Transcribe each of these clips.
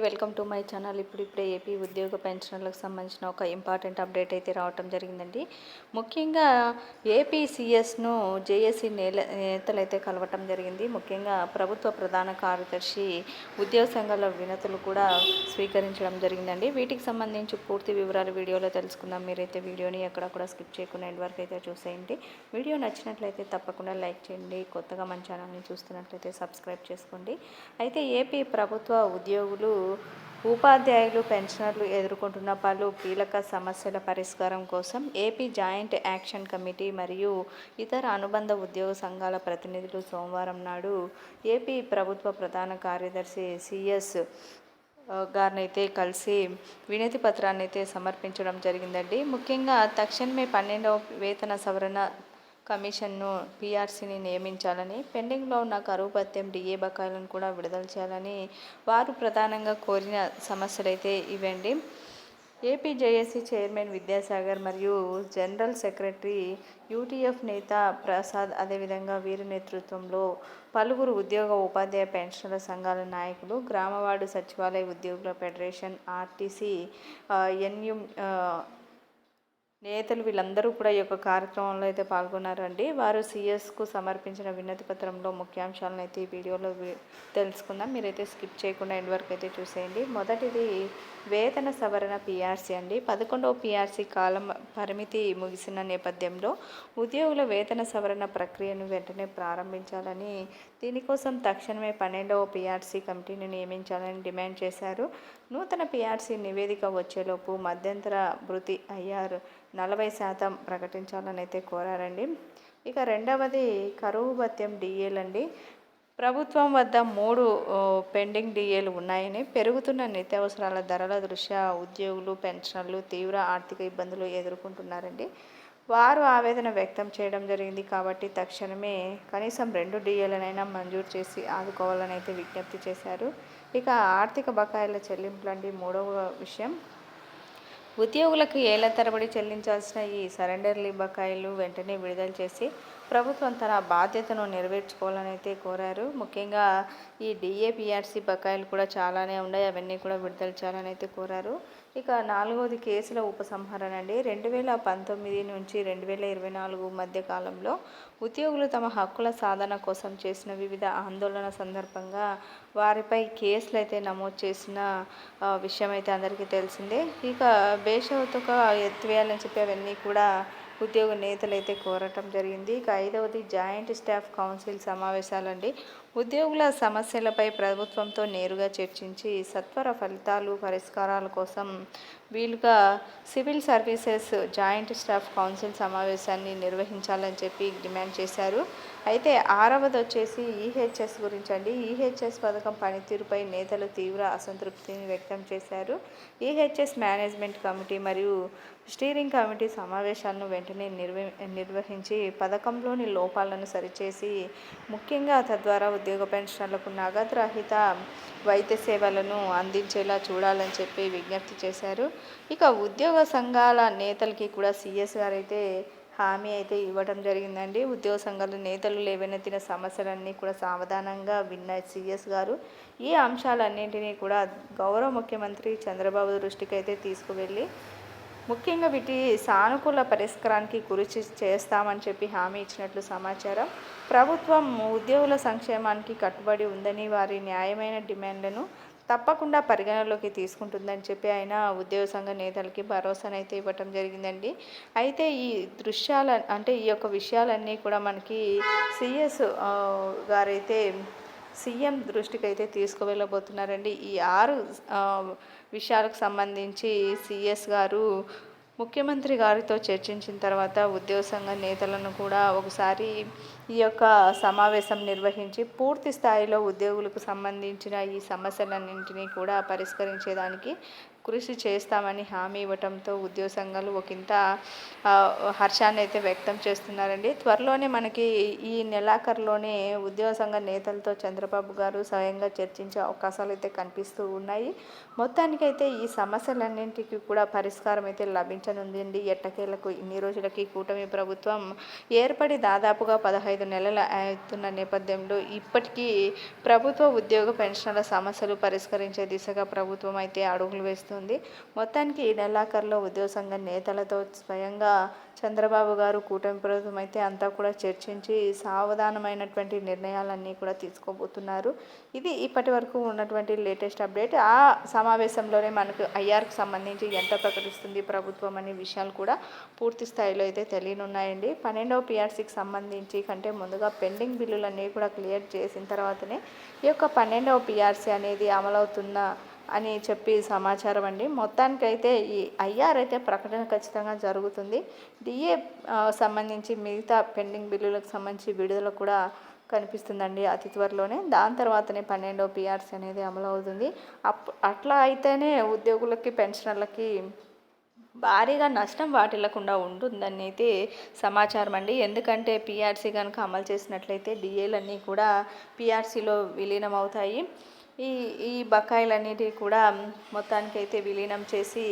Welcome to my channel. ఇప్పుడు ఇప్పుడే AP ఉద్యోగ పెన్షన్లకు సంబంధించిన ఒక ఇంపార్టెంట్ అప్డేట్ అయితే రావటం జరిగిందండి. ముఖ్యంగా ఏపీసీఎస్ను జేఏసీ నేల నేతలు అయితే కలవటం జరిగింది. ముఖ్యంగా ప్రభుత్వ ప్రధాన కార్యదర్శి ఉద్యోగ సంఘాల వినతులు కూడా స్వీకరించడం జరిగిందండి. వీటికి సంబంధించి పూర్తి వివరాలు వీడియోలో తెలుసుకుందాం. మీరైతే వీడియోని ఎక్కడక్కడ కూడా స్కిప్ చేయకుండా ఎండ్ వరకు అయితే చూసేయండి. వీడియో నచ్చినట్లయితే తప్పకుండా లైక్ చేయండి. కొత్తగా మన ఛానల్ని చూస్తున్నట్లయితే సబ్స్క్రైబ్ చేసుకోండి. అయితే ఏపీ ప్రభుత్వ ఉద్యోగులు ఉపాధ్యాయులు పెన్షనర్లు ఎదుర్కొంటున్న పలు కీలక సమస్యల పరిష్కారం కోసం ఏపీ జాయింట్ యాక్షన్ కమిటీ మరియు ఇతర అనుబంధ ఉద్యోగ సంఘాల ప్రతినిధులు సోమవారం నాడు ఏపీ ప్రభుత్వ ప్రధాన కార్యదర్శి సిఎస్ గారినైతే కలిసి వినతి పత్రాన్ని అయితే సమర్పించడం జరిగిందండి. ముఖ్యంగా తక్షణమే పన్నెండవ వేతన సవరణ కమిషన్ను పీఆర్సీని నియమించాలని పెండింగ్లో ఉన్న కరువు భత్యం డిఏ బకాయిలను కూడా విడుదల చేయాలని వారు ప్రధానంగా కోరిన సమస్యలైతే ఇవండి. ఏపీ చైర్మన్ విద్యాసాగర్ మరియు జనరల్ సెక్రటరీ యూటీఎఫ్ నేత ప్రసాద్ అదేవిధంగా వీరి నేతృత్వంలో పలువురు ఉద్యోగ ఉపాధ్యాయ పెన్షన్ల సంఘాల నాయకులు గ్రామవాడు సచివాలయ ఉద్యోగుల ఫెడరేషన్ ఆర్టీసీ ఎన్యు నేతలు వీళ్ళందరూ కూడా ఈ యొక్క కార్యక్రమంలో అయితే పాల్గొన్నారండి. వారు సిఎస్కు సమర్పించిన వినతి పత్రంలో ముఖ్యాంశాలను అయితే ఈ వీడియోలో తెలుసుకుందాం. మీరైతే స్కిప్ చేయకుండా ఎండ్ వరకు అయితే చూసేయండి. మొదటిది వేతన సవరణ పిఆర్సీ అండి. పదకొండవ పిఆర్సీ కాలం పరిమితి ముగిసిన నేపథ్యంలో ఉద్యోగుల వేతన సవరణ ప్రక్రియను వెంటనే ప్రారంభించాలని దీనికోసం తక్షణమే పన్నెండవ పిఆర్సీ కమిటీని నియమించాలని డిమాండ్ చేశారు. నూతన పిఆర్సీ నివేదిక వచ్చేలోపు మధ్యంతర భృతి అయ్యారు. నలభై శాతం ప్రకటించాలని అయితే కోరారండి. ఇక రెండవది కరువు భత్యం డిఏలండి ప్రభుత్వం వద్ద మూడు పెండింగ్ డిఏలు ఉన్నాయని పెరుగుతున్న నిత్యావసరాల ధరల దృష్ట్యా ఉద్యోగులు పెన్షన్లు తీవ్ర ఆర్థిక ఇబ్బందులు ఎదుర్కొంటున్నారండి. వారు ఆవేదన వ్యక్తం చేయడం జరిగింది కాబట్టి తక్షణమే కనీసం రెండు డిఏలనైనా మంజూరు చేసి ఆదుకోవాలని అయితే విజ్ఞప్తి చేశారు. ఇక ఆర్థిక బకాయిల చెల్లింపులండి మూడవ విషయం. ఉద్యోగులకు ఏళ్ళ తరబడి చెల్లించాల్సిన ఈ సరెండర్లీ బకాయిలు వెంటనే విడుదల చేసి ప్రభుత్వం తన బాధ్యతను నెరవేర్చుకోవాలని అయితే కోరారు. ముఖ్యంగా ఈ డిఏపిఆర్సీ బకాయిలు కూడా చాలానే ఉన్నాయి. అవన్నీ కూడా విడుదల చేయాలని అయితే కోరారు. ఇక నాలుగవది కేసుల ఉపసంహరణ అండి. రెండు వేల పంతొమ్మిది నుంచి రెండు వేల ఇరవై నాలుగు మధ్య కాలంలో ఉద్యోగులు తమ హక్కుల సాధన కోసం చేసిన వివిధ ఆందోళన సందర్భంగా వారిపై కేసులు అయితే నమోదు చేసిన విషయం అయితే అందరికీ తెలిసిందే. ఇక బేషవతుగా ఎత్తివేయాలని చెప్పి అవన్నీ కూడా ఉద్యోగ నేతలు అయితే కోరటం జరిగింది. ఇక ఐదవది జాయింట్ స్టాఫ్ కౌన్సిల్ సమావేశాలండి. ఉద్యోగుల సమస్యలపై ప్రభుత్వంతో నేరుగా చర్చించి సత్వర ఫలితాలు పరిష్కారాల కోసం వీలుగా civil services joint staff council సమావేశాన్ని నిర్వహించాలని చెప్పి డిమాండ్ చేశారు. అయితే ఆరవది వచ్చేసి ఈహెచ్ఎస్ గురించి అండి ఈహెచ్ఎస్ పథకం పనితీరుపై నేతలు తీవ్ర అసంతృప్తిని వ్యక్తం చేశారు. ఈహెచ్ఎస్ మేనేజ్మెంట్ కమిటీ మరియు స్టీరింగ్ కమిటీ సమావేశాలను వెంటనే నిర్వ నిర్వహించి పథకంలోని లోపాలను సరిచేసి ముఖ్యంగా తద్వారా ఉద్యోగ పెన్షన్లకు నగదు రహిత వైద్య సేవలను అందించేలా చూడాలని చెప్పి విజ్ఞప్తి చేశారు. ఇక ఉద్యోగ సంఘాల నేతలకి కూడా సీఎస్ గారు అయితే హామీ అయితే ఇవ్వడం జరిగిందండి. ఉద్యోగ సంఘాల నేతలు లేవనెత్తిన సమస్యలన్నీ కూడా సావధానంగా విన్న సిఎస్ గారు. ఈ అంశాలన్నింటినీ కూడా గౌరవ ముఖ్యమంత్రి చంద్రబాబు దృష్టికి అయితే తీసుకువెళ్ళి ముఖ్యంగా వీటి సానుకూల పరిష్కారానికి కృషి చేస్తామని చెప్పి హామీ ఇచ్చినట్లు సమాచారం. ప్రభుత్వం ఉద్యోగుల సంక్షేమానికి కట్టుబడి ఉందని వారి న్యాయమైన డిమాండ్లను తప్పకుండా పరిగణలోకి తీసుకుంటుందని చెప్పి ఆయన ఉద్యోగ సంఘ నేతలకి భరోసానైతే ఇవ్వటం జరిగిందండి. అయితే ఈ దృశ్యాల అంటే ఈ యొక్క విషయాలన్నీ కూడా మనకి సిఎస్ గారైతే సీఎం దృష్టికి అయితే తీసుకువెళ్ళబోతున్నారండి. ఈ ఆరు విషయాలకు సంబంధించి సిఎస్ గారు ముఖ్యమంత్రి గారితో చర్చించిన తర్వాత ఉద్యోగ సంఘ నేతలను కూడా ఒకసారి ఈ యొక్క సమావేశం నిర్వహించి పూర్తి స్థాయిలో ఉద్యోగులకు సంబంధించిన ఈ సమస్యలన్నింటినీ కూడా పరిష్కరించేదానికి కృషి చేస్తామని హామీ ఇవ్వటంతో ఉద్యోగ సంఘాలు ఒకంత హర్షాన్ని అయితే వ్యక్తం చేస్తున్నారండి. త్వరలోనే మనకి ఈ నెలాఖరులోనే ఉద్యోగ సంఘ నేతలతో చంద్రబాబు గారు స్వయంగా చర్చించే అవకాశాలు అయితే కనిపిస్తూ ఉన్నాయి. మొత్తానికైతే ఈ సమస్యలన్నింటికి కూడా పరిష్కారం అయితే లభించనుందండి. ఎట్టకేలకు ఇన్ని రోజులకి కూటమి ప్రభుత్వం ఏర్పడి దాదాపుగా పదహైదు నెలలు అవుతున్న నేపథ్యంలో ఇప్పటికీ ప్రభుత్వ ఉద్యోగ పెన్షన్ల సమస్యలు పరిష్కరించే దిశగా ప్రభుత్వం అయితే అడుగులు వేస్తుంది మొత్తానికి ఈ నెలాఖరులో ఉద్యోగ సంఘ నేతలతో స్వయంగా చంద్రబాబు గారు కూటమి ప్రభుత్వం అయితే అంతా కూడా చర్చించి సావధానమైనటువంటి నిర్ణయాలన్నీ కూడా తీసుకోబోతున్నారు. ఇది ఇప్పటి వరకు ఉన్నటువంటి లేటెస్ట్ అప్డేట్. ఆ సమావేశంలోనే మనకు ఐఆర్కి సంబంధించి ఎంత ప్రకటిస్తుంది ప్రభుత్వం అనే విషయాలు కూడా పూర్తి స్థాయిలో అయితే తెలియనున్నాయండి. పన్నెండవ పిఆర్సీకి సంబంధించి కంటే ముందుగా పెండింగ్ బిల్లులన్నీ కూడా క్లియర్ చేసిన తర్వాతనే ఈ యొక్క పన్నెండవ పిఆర్సీ అనేది అమలవుతున్న అని చెప్పి సమాచారం అండి. మొత్తానికైతే ఈ ఐఆర్ అయితే ప్రకటన ఖచ్చితంగా జరుగుతుంది. డిఏ సంబంధించి మిగతా పెండింగ్ బిల్లులకు సంబంధించి విడుదల కూడా కనిపిస్తుందండి అతి త్వరలోనే. దాని తర్వాతనే పన్నెండో పిఆర్సీ అనేది అమలు అవుతుంది. అప్ అట్లా అయితేనే ఉద్యోగులకి పెన్షనర్లకి భారీగా నష్టం వాటిల్లకుండా ఉంటుందని అయితే సమాచారం అండి. ఎందుకంటే పిఆర్సీ కనుక అమలు చేసినట్లయితే డిఏలన్నీ కూడా పిఆర్సీలో విలీనం అవుతాయి ఈ ఈ బకాయిలన్నిటివి కూడా మొత్తానికైతే విలీనం చేసి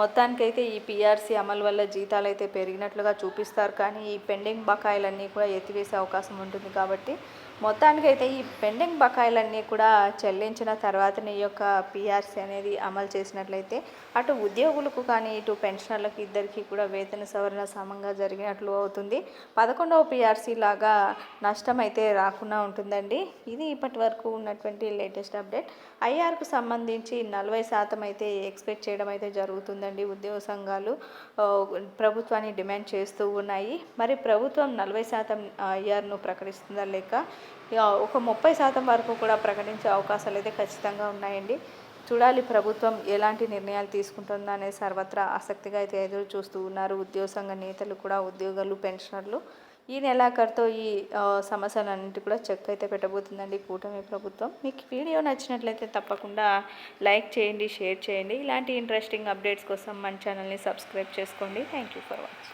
మొత్తానికైతే ఈ పిఆర్సీ అమలు వల్ల జీతాలు అయితే పెరిగినట్లుగా చూపిస్తారు. కానీ ఈ పెండింగ్ బకాయిలన్నీ కూడా ఎత్తివేసే అవకాశం ఉంటుంది కాబట్టి మొత్తానికి అయితే ఈ పెండింగ్ బకాయిలన్నీ కూడా చెల్లించిన తర్వాతనే ఈ యొక్క పిఆర్సీ అనేది అమలు చేసినట్లయితే అటు ఉద్యోగులకు కానీ ఇటు పెన్షనర్లకు ఇద్దరికీ కూడా వేతన సవరణ సమంగా జరిగినట్లు అవుతుంది. పదకొండవ పిఆర్సీ లాగా నష్టం అయితే రాకుండా ఉంటుందండి. ఇది ఇప్పటి వరకు ఉన్నటువంటి లేటెస్ట్ అప్డేట్. ఐఆర్కు సంబంధించి నలభై శాతం అయితే ఎక్స్పెక్ట్ చేయడం అయితే జరుగుతుందండి. ఉద్యోగ సంఘాలు ప్రభుత్వాన్ని డిమాండ్ చేస్తూ ఉన్నాయి. మరి ప్రభుత్వం నలభై శాతం ఐఆర్ను ప్రకటిస్తుందా లేక ఒక ముప్పై శాతం వరకు కూడా ప్రకటించే అవకాశాలు అయితే ఖచ్చితంగా ఉన్నాయండి. చూడాలి ప్రభుత్వం ఎలాంటి నిర్ణయాలు తీసుకుంటుందనే సర్వత్రా ఆసక్తిగా అయితే ఎదురు చూస్తూ ఉన్నారు. ఉద్యోగ సంఘ నేతలు కూడా ఉద్యోగులు పెన్షనర్లు. ఈ నెలాఖరుతో ఈ సమస్యలన్నింటి కూడా చెక్ అయితే పెట్టబోతుందండి కూటమి ప్రభుత్వం. మీకు వీడియో నచ్చినట్లయితే తప్పకుండా లైక్ చేయండి షేర్ చేయండి. ఇలాంటి ఇంట్రెస్టింగ్ అప్డేట్స్ కోసం మన ఛానల్ని సబ్స్క్రైబ్ చేసుకోండి. Thank you for watching.